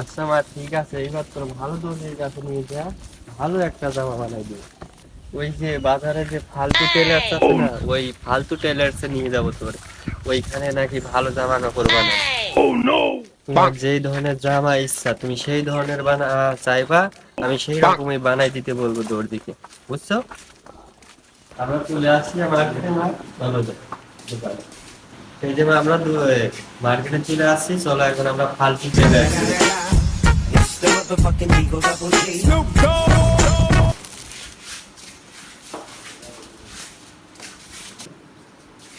আচ্ছা মা ঠিক আছে। এইবার তোর ভালো দর্জির কাছে নিয়ে যা। ভালো একটা জামা বানাই ওই যে বাজারে যে ফালতু টেলার্স আছে না ওই ফালতু টেলার্সে নিয়ে যাব তোর। ওইখানে নাকি ভালো জামা কাপড় বানায় তোমার যেই ধরনের জামা ইচ্ছা তুমি সেই ধরনের বানা চাইবা আমি সেই রকমই বানাই দিতে বলব দর্জিকে বুঝছ? আমরা চলে আসছি মার্কেটে না চলো যাই দোকানে। এই যে আমরা মার্কেটে চলে আসছি চলো এখন আমরা ফালতু টেলার্স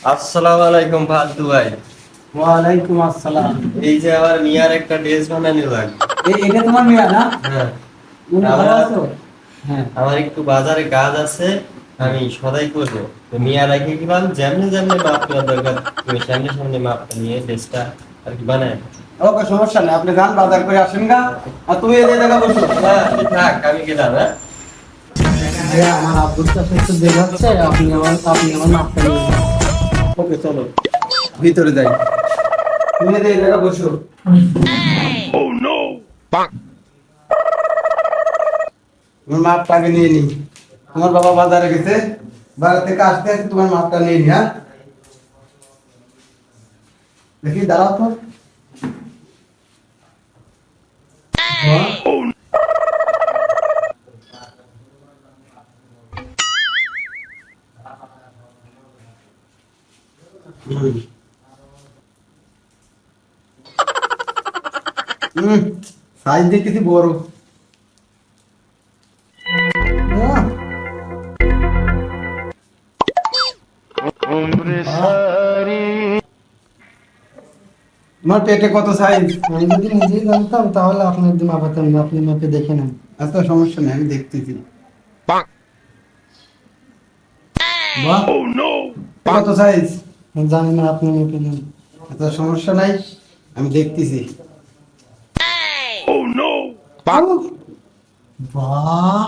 আসসালামু আলাইকুম ফালতু ভাই। ওয়ালাইকুম আসসালাম। এই যে আমার মিয়ার একটা ড্রেস বানানো লাগবে এটা তোমার মেয়ে না? হ্যাঁ। হ্যাঁ। আমার একটু বাজারে কাজ আছে আমি সদাই করব। মিয়া রাখে কি বল যেমনি যেমনি মাপ করা দরকার তুমি সামনে সামনে মাপটা নিয়ে ড্রেসটা আর কি বানায়। ওকে সমস্যা নেই। আপনি যান বাজার করে আসেন গা। আর তুমি এই জায়গা বসো। হ্যাঁ, থাক আমি গেলাম হ্যাঁ। যে আমার আব্বুর কাছে একটু দেখাচ্ছে আপনি আমার আপনি আমার নাপটা নিয়ে ওকে চলো। ভিতরে যাই। তুমি এই জায়গা বসো। মাপটা আগে নিয়ে নি তোমার বাবা বাজারে গেছে, বাজার থেকে আসতে আসতে তোমার মাপটা নিয়ে নি হ্যাঁ দেখি, দাঁড়াও তো হ্যাঁ। হুম। হুম, সাইজ দেখতেছি বড় তোমার পেটে কত সাইজ আমি যদি নিজেই জানতাম তাহলে আপনার দিন মাপাতাম না আপনি মাপে দেখে নেন আচ্ছা সমস্যা নেই আমি দেখতেছি। কত সাইজ জানি না আপনি মেপে নেন আচ্ছা সমস্যা নাই আমি দেখতেছি। বাহ।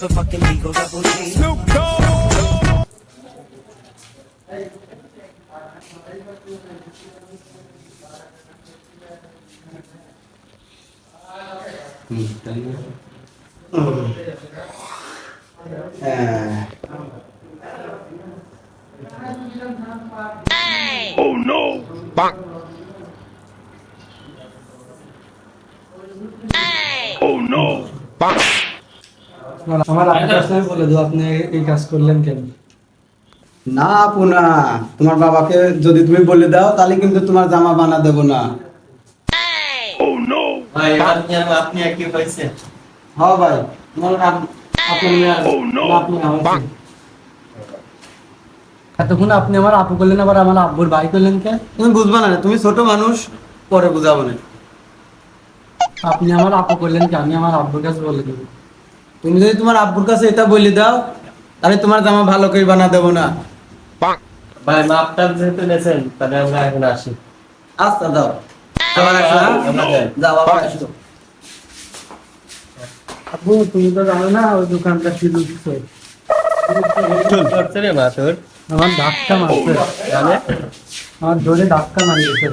double G. Snoop Dogg. Hey. Oh no! Bonk! Hey. Oh no! Bonk! আমার কাছে আমি বলে দেবো আপনি এই কাজ করলেন কেন? না আপু না। তোমার বাবাকে যদি তুমি বলে দাও তাহলে কিন্তু তোমার জামা বানা দেবো না। ভাই আপনি আপনি একই হয়েছে হ্যাঁ ভাই তোমার আব- আপনার মেয়ে আর- না, আপনি আমার এতক্ষণ আপনি আমার আপু করলেন আবার আমার আব্বুর ভাই করলেন কে? তুমি বুঝবা না তুমি ছোট মানুষ পরে বুঝাবো না। আপনি আমার আপু করলেন কি? আমি আমার আব্বুর কাছে বলে দেবো। তুমি যদি তোমার আব্বুর কাছে এটা বলে দাও তাহলে তোমার জামা ভালো করে বানা দেবো না। ভাই মাপটা যেহেতু নেছেন তাহলে আমরা এখন আসি। আচ্ছা দাও আবার। যাও আবার আসো। আব্বু তুমি তো জানো না ওই দোকানটা শুধু করছে রে মা তোর আমার ধাক্কা মারছে। জানে? আমার ধরে ধাক্কা মারিয়েছে।